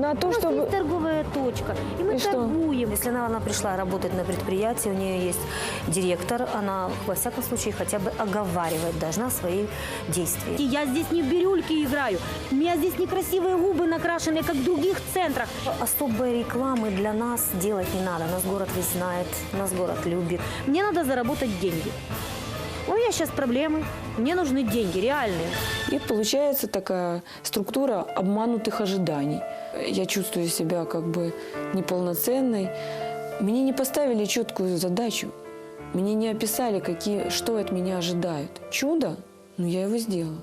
на то, У нас чтобы... есть торговая точка, и мы И что? торгуем. Если она, она пришла работать на предприятии, у нее есть директор, она, во всяком случае, хотя бы оговаривать должна свои действия. И Я здесь не в бирюльки играю. У меня здесь некрасивые губы накрашенные, как в других центрах. Особой рекламы для нас делать не надо. Нас город весь знает, нас город любит. Мне надо заработать деньги. У меня сейчас проблемы. Мне нужны деньги, реальные. И получается такая структура обманутых ожиданий. Я чувствую себя как бы неполноценной. Мне не поставили четкую задачу. Мне не описали, какие, что от меня ожидают. Чудо? Ну, я его сделала.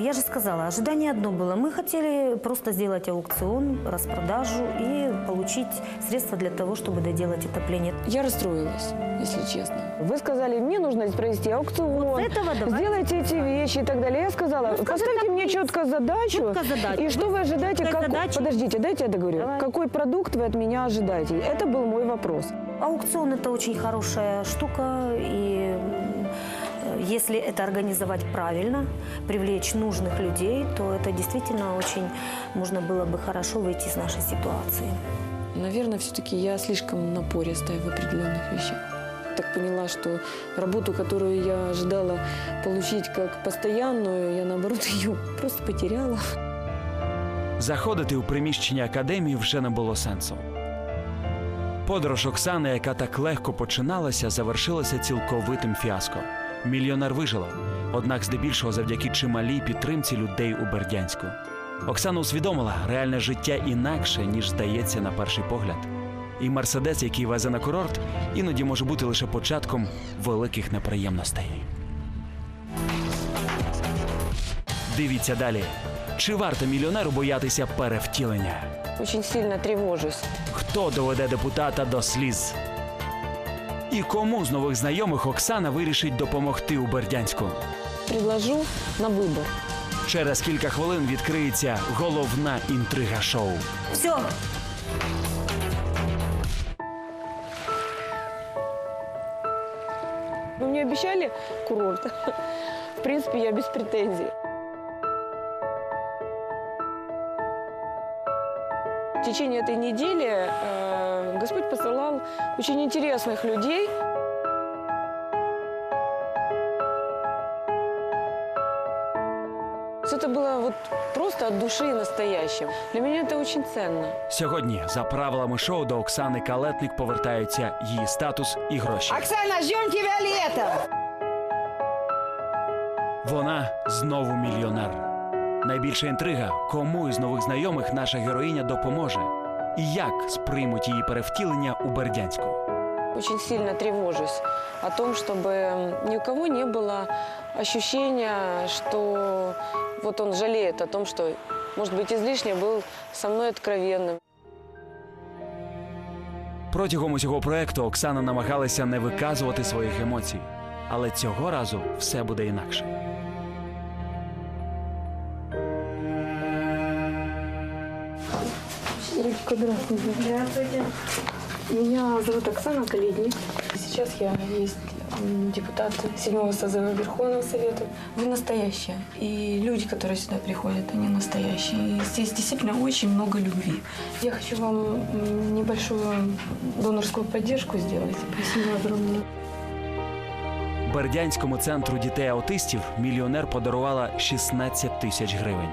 Я же сказала, ожидание одно было. Мы хотели просто сделать аукцион, распродажу и получить средства для того, чтобы доделать отопление. Я расстроилась, если честно. Вы сказали, мне нужно провести аукцион, Вот этого сделайте эти вещи и так далее. Я сказала, Ну, поставьте мне четко задачу. Четко задачу. И что вы ожидаете? как-. Подождите, дайте я договорю. Давай. Какой продукт вы от меня ожидаете? Это был мой вопрос. Аукцион – это очень хорошая штука, и если это организовать правильно, привлечь нужных людей, то это действительно очень можно было бы хорошо выйти из нашей ситуации. Наверное, все-таки я слишком напористая в определенных вещах. Так поняла, что работу, которую я ожидала получить как постоянную, я наоборот ее просто потеряла. Заходити у приміщення академії вже не було сенсу. Подорож Оксани, яка так легко починалася, завершилася цілковитим фіаско. Мільйонер вижила, однак здебільшого завдяки чималій підтримці людей у Бердянську. Оксана усвідомила, реальне життя інакше, ніж здається на перший погляд. І мерседес, який везе на курорт, іноді може бути лише початком великих неприємностей. Дивіться далі. Чи варто мільйонеру боятися перевтілення? Очень сильно тревожусь. Хто доведе депутата до сліз? І кому з нових знайомих Оксана вирішить допомогти у Бердянську? Предложу на выбор. Через кілька хвилин відкриється головна інтрига шоу. Все, Вы мне обещали курорт. В принципе, я без претензий. течение этой недели э, Господь посылал очень интересных людей. Всё Это было вот просто от души и настоящим. Для меня это очень ценно. Сьогодні, за правилами шоу, до Оксани Калетник повертаються її статус і гроші. Оксана, ждем тебя летом! Вона знову мільйонер. Найбільша інтрига, кому із нових знайомих наша героїня допоможе, і як сприймуть її перевтілення у Бердянську. Очень сильно тревожусь о том, чтобы ни у кого не было ощущения, что вот он жалеет о том, что, может быть, излишне был со мной откровенным. Протягом усього проекту Оксана намагалася не виказувати своїх емоцій, але цього разу все буде інакше. Здравствуйте. Меня зовут Оксана Каледник. Сейчас я есть м, депутат седьмого созыва Верховного Совета. Вы настоящая. И люди, которые сюда приходят, они настоящие. И здесь действительно очень много любви. Я хочу вам м, небольшую донорскую поддержку сделать. Спасибо огромное. Бердянському центру дітей-аутистів мільйонер подарувала 16 тисяч гривень.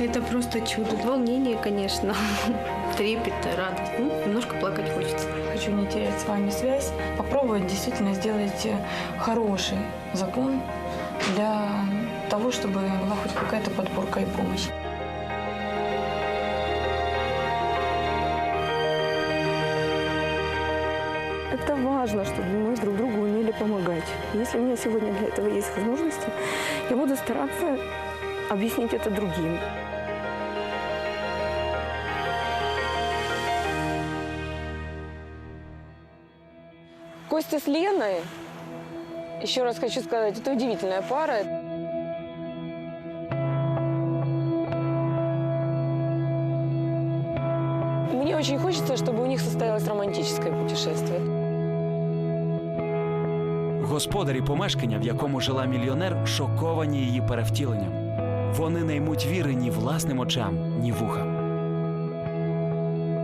это просто чудо. Волнение, конечно. Трепет, радость. Ну, немножко плакать хочется. Хочу не терять с вами связь. Попробовать действительно сделать хороший закон для того, чтобы была хоть какая-то подборка и помощь. Это важно, чтобы мы друг другу умели помогать. Если у меня сегодня для этого есть возможности, я буду стараться объяснить это другим. Костя с Леной, еще раз хочу сказать, это удивительная пара. Мне очень хочется, чтобы у них состоялось романтическое путешествие. Господарі помешкання, в якому жила мільйонер, шоковані її перевтіленням. Вони не ймуть віри ні власним очам, ні вухам.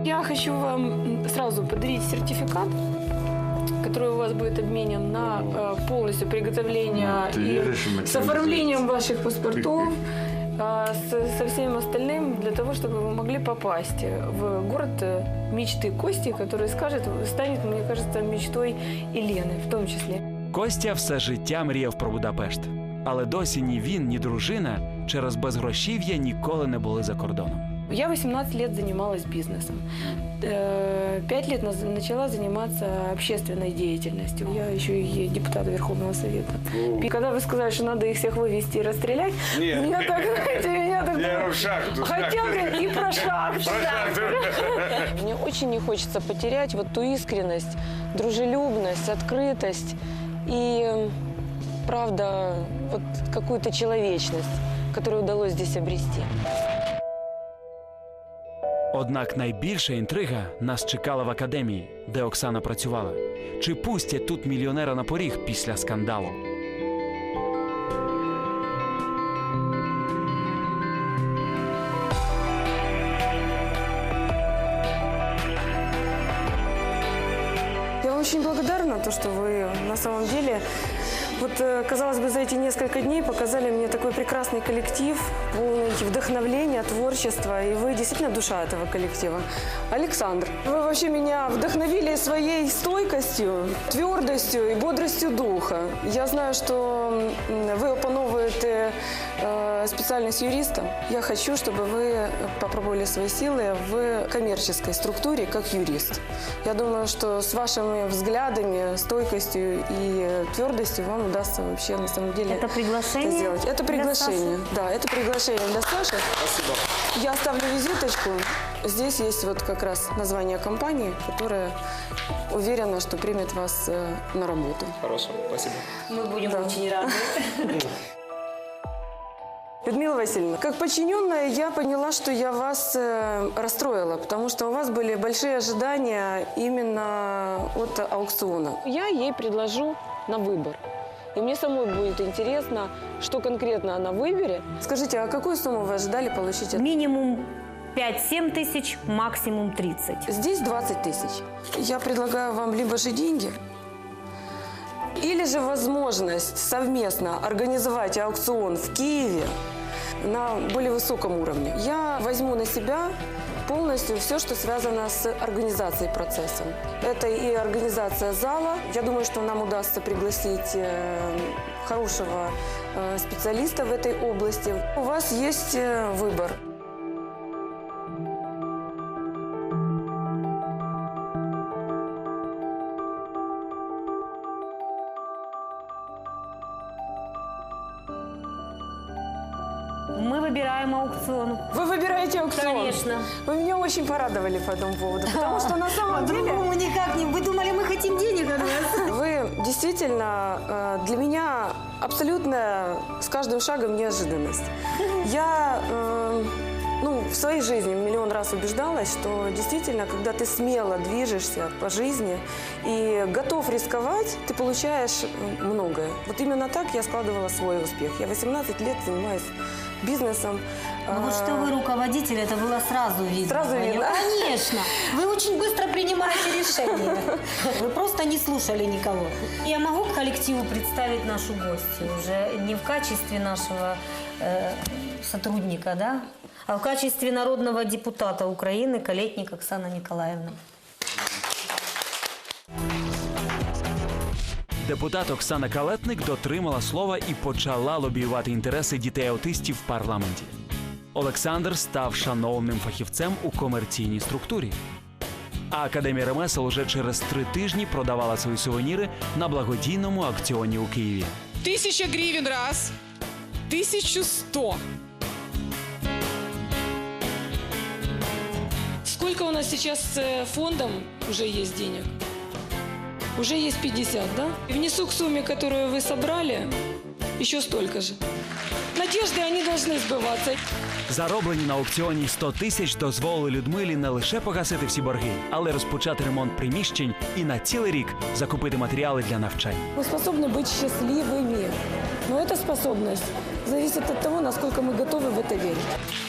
Я хочу вам м, сразу подарить сертификат, который у вас будет обменен на э, полностью приготовление Ты и веришь, Максим, с оформлением ваших паспортов, а, с- со всем остальным, для того, чтобы вы могли попасть в город э, мечты Кости, который скажет, станет, мне кажется, мечтой и Лены в том числе. Костя все життя мріяв про Будапешт. Але досі ні він, ні дружина через безгрошів'я ніколи не були за кордоном. Я 18 лет занималась бизнесом. Э, Пять лет наз- начала заниматься общественной деятельностью. Я еще и депутат Верховного Совета. И когда вы сказали, что надо их всех вывести и расстрелять, Нет. меня так, знаете, меня так... Я в шахту. Хотел бы и про шахту. шахту. Мне очень не хочется потерять вот ту искренность, дружелюбность, открытость и, э, правда, вот какую-то человечность, которую удалось здесь обрести. Однак найбільша інтрига нас чекала в академії, де Оксана працювала. Чи пустять тут мільйонера на поріг після скандалу? Я вам очень благодарна, то, что вы на самом деле, вот, э, казалось бы, за эти несколько дней показали мне такой прекрасный коллектив, полный вдохновения, творчества, и вы действительно душа этого коллектива. Александр, вы вообще меня вдохновили своей стойкостью, твердостью и бодростью духа. Я знаю, что вы опановываете э, специальность юриста. Я хочу, чтобы вы попробовали свои силы в коммерческой структуре как юрист. Я думаю, что с вашими взглядами, стойкостью и твердостью вам удастся вообще на самом деле Это приглашение сделать. Это для приглашение. Да, это приглашение для Саши. Спасибо. Я оставлю визиточку. Здесь есть вот как раз название компании, которая уверена, что примет вас э, на работу. Хорошо, спасибо. Мы будем Да. очень рады. Людмила Васильевна, как подчиненная я поняла, что я вас э, расстроила, потому что у вас были большие ожидания именно от аукциона. Я ей предложу на выбор. И мне самой будет интересно, что конкретно она выберет. Скажите, а какую сумму вы ожидали получить? от- Минимум 5-7 тысяч, максимум 30. Здесь 20 тысяч. Я предлагаю вам либо же деньги, или же возможность совместно организовать аукцион в Киеве на более высоком уровне. Я возьму на себя полностью все, что связано с организацией процесса. Это и организация зала. Я думаю, что нам удастся пригласить э, хорошего э, специалиста в этой области. У вас есть э, выбор. Мы выбираем аукцион. Вы выбираете аукцион? Конечно. Вы меня очень порадовали по этому поводу, потому что на самом деле По-другому никак не. Вы думали, мы хотим денег от вас? вы действительно э, для меня абсолютно с каждым шагом неожиданность. Я э, в своей жизни миллион раз убеждалась, что действительно, когда ты смело движешься по жизни и готов рисковать, ты получаешь многое. Вот именно так я складывала свой успех. Я 18 лет занимаюсь бизнесом. Ну вот что вы руководитель, это было сразу видно. Сразу видно. Конечно. Вы очень быстро принимаете решения. Вы просто не слушали никого. Я могу к коллективу представить нашу гостью уже не в качестве нашего э, сотрудника, да, в качестве народного депутата Украины Калетник Оксана Николаевна. Депутат Оксана Калетник дотримала слова і почала лобіювати інтереси дітей-аутистів в парламенті. Олександр став шановним фахівцем у комерційній структурі. А Академія ремесел уже через три тижні продавала свої сувеніри на благодійному аукціоні у Києві. Тысяча гривен раз. Тысячу сто. нас сейчас с э, фондом уже есть денег? Уже есть 50, да? И внесу к сумме, которую вы собрали, еще столько же. Надежды, они должны сбываться. Зароблені на аукціоні 100 тисяч дозволили Людмилі не лише погасити всі борги, але й розпочати ремонт приміщень і на цілий рік закупити матеріали для навчань. Вы способны быть счастливыми. Но эта способность зависит от того, насколько мы готовы в это верить.